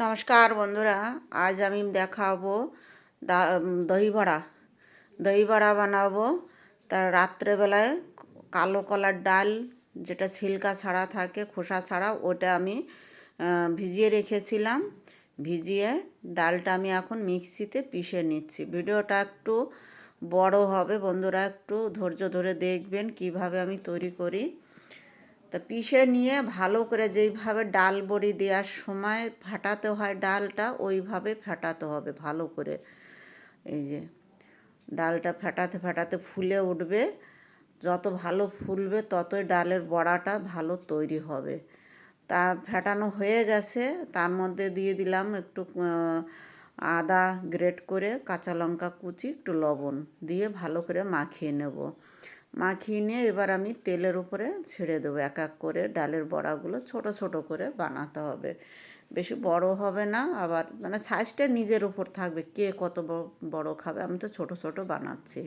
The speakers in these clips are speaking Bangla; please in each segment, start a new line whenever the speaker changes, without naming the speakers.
নমস্কার বন্ধুরা, আজ আমি দেখাবো দা- বড়া দই বানাবো। তার রাত্রেবেলায় কালো কলার ডাল, যেটা ছিলকা ছাড়া থাকে, খোসা ছাড়া, ওটা আমি ভিজিয়ে রেখেছিলাম। ভিজিয়ে ডালটা আমি এখন মিক্সিতে পিষে নিচ্ছি। ভিডিওটা একটু বড় হবে বন্ধুরা, একটু ধৈর্য ধরে দেখবেন কীভাবে আমি তৈরি করি। তা পিষে নিয়ে ভালো করে যেইভাবে ডাল বড়ি দেওয়ার সময় ফাটাতে হয় ডালটা, ওইভাবে ফাটাতে হবে ভালো করে। এই যে, ডালটা ফাটাতে ফাটাতে ফুলে উঠবে, যত ভালো ফুলবে ততই ডালের বড়াটা ভালো তৈরি হবে। তা ফেটানো হয়ে গেছে, তার মধ্যে দিয়ে দিলাম একটু আদা গ্রেট করে কাঁচা লঙ্কা কুচি, একটু লবণ দিয়ে ভালো করে মাখিয়ে নেব। মাখিয়ে নিয়ে এবার আমি তেলের উপরে ছেড়ে দেবো। এক এক করে ডালের বড়াগুলো ছোট ছোট করে বানাতে হবে। বেশি বড় হবে না, আবার মানে সাইজটা নিজের উপর থাকবে। কে কত বড় খাবে আমি তো ছোট ছোট বানাচ্ছি।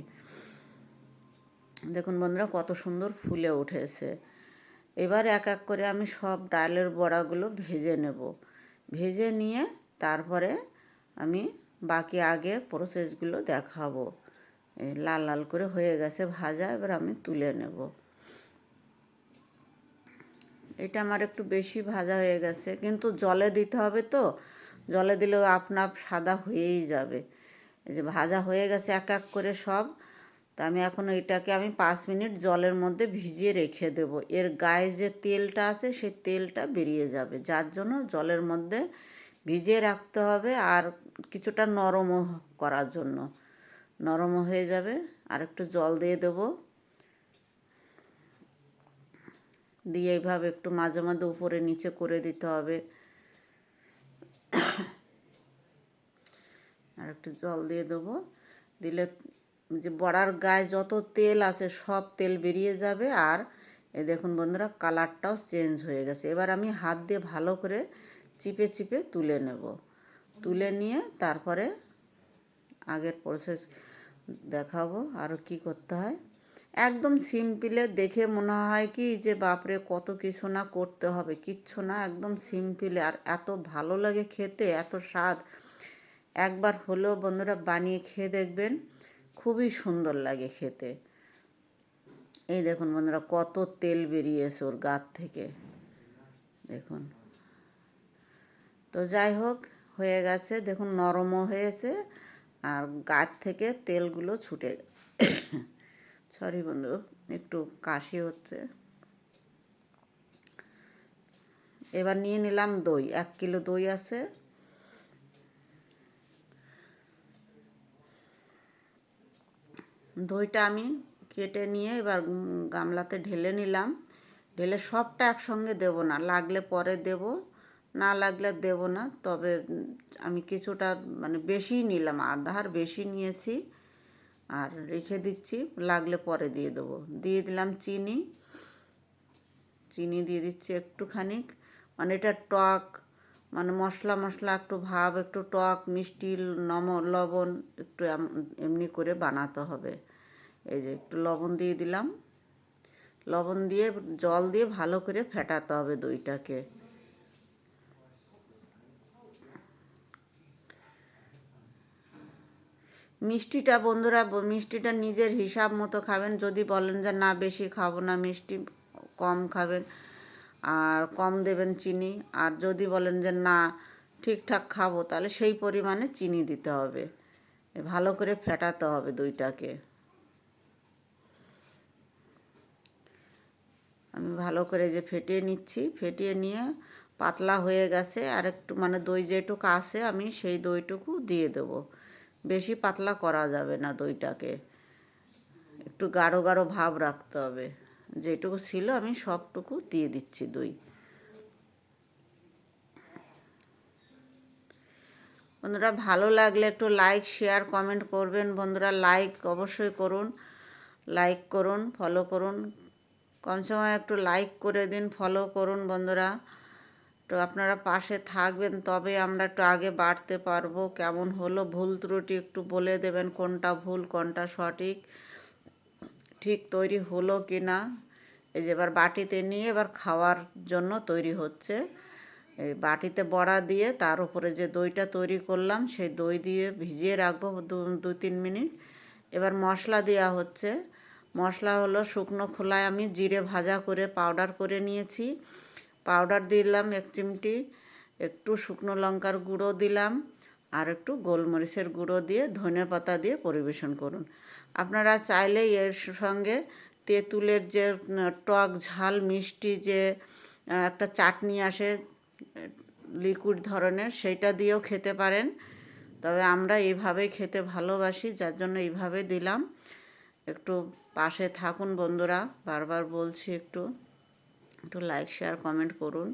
দেখুন বন্ধুরা, কত সুন্দর ফুলে উঠেছে। এবার এক এক করে আমি সব ডালের বড়াগুলো ভেজে নেব। ভেজে নিয়ে তারপরে আমি বাকি আগে প্রসেসগুলো দেখাবো। লাল লাল করে হয়ে গেছে ভাজা, এবার আমি তুলে নেব। এটা আমার একটু বেশি ভাজা হয়ে গেছে, কিন্তু জলে দিতে হবে তো। জলে দিলেও আপনা সাদা হয়েই যাবে। যে ভাজা হয়ে গেছে এক এক করে সব, তা আমি এখন এটাকে আমি পাঁচ মিনিট জলের মধ্যে ভিজিয়ে রেখে দেব। এর গায়ে যে তেলটা আছে সেই তেলটা বেরিয়ে যাবে। যার জন্য জলের মধ্যে ভিজিয়ে রাখতে হবে আর কিছুটা নরমও করার জন্য। নরমও হয়ে যাবে। আর একটু জল দিয়ে দেবো। দিয়ে এইভাবে একটু মাঝে মাঝে উপরে নিচে করে দিতে হবে। আর একটু জল দিয়ে দেবো। দিলে যে বড়ার গায়ে যত তেল আছে সব তেল বেরিয়ে যাবে। আর এ দেখুন বন্ধুরা, কালারটাও চেঞ্জ হয়ে গেছে। এবার আমি হাত দিয়ে ভালো করে চিপে চিপে তুলে নেব। তুলে নিয়ে তারপরে আগের প্রসেস দেখাবো আরও কি করতে হয়। একদম সিম্পলে দেখে মনে হয় কি যে, বাপরে কত কিছু না করতে হবে, কিচ্ছু না, একদম সিম্পলে আর এত ভালো লাগে খেতে, এত স্বাদ। একবার হলেও বন্ধুরা বানিয়ে খেয়ে দেখবেন, খুবই সুন্দর লাগে খেতে। এই দেখুন বন্ধুরা, কত তেল বেরিয়েছে ওর গাত থেকে। দেখুন। তো যাই হোক, হয়ে গেছে, দেখুন নরমও হয়েছে। আর গাছ থেকে তেলগুলো ছুটে গেছে। সরি বন্ধু, একটু কাশি হচ্ছে। এবার নিয়ে নিলাম দই, এক কিলো দই আছে। দইটা আমি কেটে নিয়ে এবার গামলাতে ঢেলে নিলাম। ঢেলে সবটা একসঙ্গে দেব না, লাগলে পরে দেব। না লাগলে দেব না। তবে আমি কিছুটা মানে বেশি নিলাম আধার বেশি নিয়েছি। আর রেখে দিচ্ছি, লাগলে পরে দিয়ে দেবো। দিয়ে দিলাম চিনি। চিনি দিয়ে দিচ্ছি একটুখানি মানে এটা টক মানে মশলা মশলা, একটু ভাব, একটু টক, মিষ্টি, নম, লবণ, একটু এমনি করে বানাতে হবে। এই যে একটু লবণ দিয়ে দিলাম। লবণ দিয়ে, জল দিয়ে ভালো করে ফেটাতে হবে দইটাকে। মিষ্টিটা বন্ধুরা মিষ্টিটা নিজের হিসাব মতো খাবেন। যদি বলেন যে না, বেশি খাব না, মিষ্টি কম খাবেন আর কম দেবেন চিনি। আর যদি বলেন যে না, ঠিকঠাক খাব, তাহলে সেই পরিমাণে চিনি দিতে হবে। ভালো করে ফেটাতে হবে দইটাকে। আমি ভালো করে যে ফেটিয়ে নিচ্ছি, ফেটিয়ে নিয়ে পাতলা হয়ে গেছে। আর একটু মানে দই যেটুকু আছে, আমি সেই দইটুকু দিয়ে দেবো। বেশি পাতলা করা যাবে না দইটাকে। একটু গাঢ় গাঢ় ভাব রাখতে হবে। যেটুকু ছিল আমি সবটুকু দিয়ে দিচ্ছি দই। বন্ধুরা, ভালো লাগলে একটু লাইক শেয়ার কমেন্ট করবেন। বন্ধুরা লাইক অবশ্যই করুন। লাইক করুন ফলো করুন। কমসে কম একটু লাইক করে দিন ফলো করুন বন্ধুরা। তো আপনারা পাশে থাকবেন, তবে আমরা একটু আগে বাড়তে পারব। কেমন হলো? ভুল ত্রুটি একটু বলে দেবেন, কোনটা ভুল, কোনটা সঠিক? ঠিক তৈরি হলো কি না এই যে এবার বাটিতে নিয়ে এবার খাওয়ার জন্য তৈরি হচ্ছে। এই বাটিতে বড়া দিয়ে তার উপরে যে দইটা তৈরি করলাম, সেই দই দিয়ে ভিজিয়ে রাখব দু তিন মিনিট। এবার মশলা দেওয়া হচ্ছে। মশলা হলো শুকনো খোলায় আমি জিরে ভাজা করে পাউডার করে নিয়েছি। পাউডার দিলাম এক চিমটি, একটু শুকনো লঙ্কার গুঁড়ো দিলাম আর একটু গোলমরিচের গুঁড়ো দিয়ে ধনে পাতা দিয়ে পরিবেশন করুন। আপনারা চাইলেই এর সঙ্গে তেঁতুলের যে টক ঝাল, মিষ্টি যে একটা চাটনি আসে, লিকুইড ধরনের সেইটা দিয়েও খেতে পারেন। তবে আমরা এইভাবেই খেতে ভালোবাসি, যার জন্য এইভাবে দিলাম। একটু পাশে থাকুন বন্ধুরা, বারবার বলছি একটু। একটু লাইক শেয়ার কমেন্ট করুন।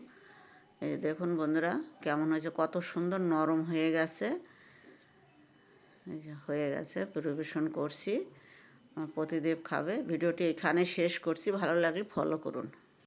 এই দেখুন বন্ধুরা, কেমন হয়েছে? কত সুন্দর নরম হয়ে গেছে। হয়ে গেছে পরিবেশন করছি। প্রতিদেব খাবে। ভিডিওটি এখানে শেষ করছি। ভালো লাগলে ফলো করুন।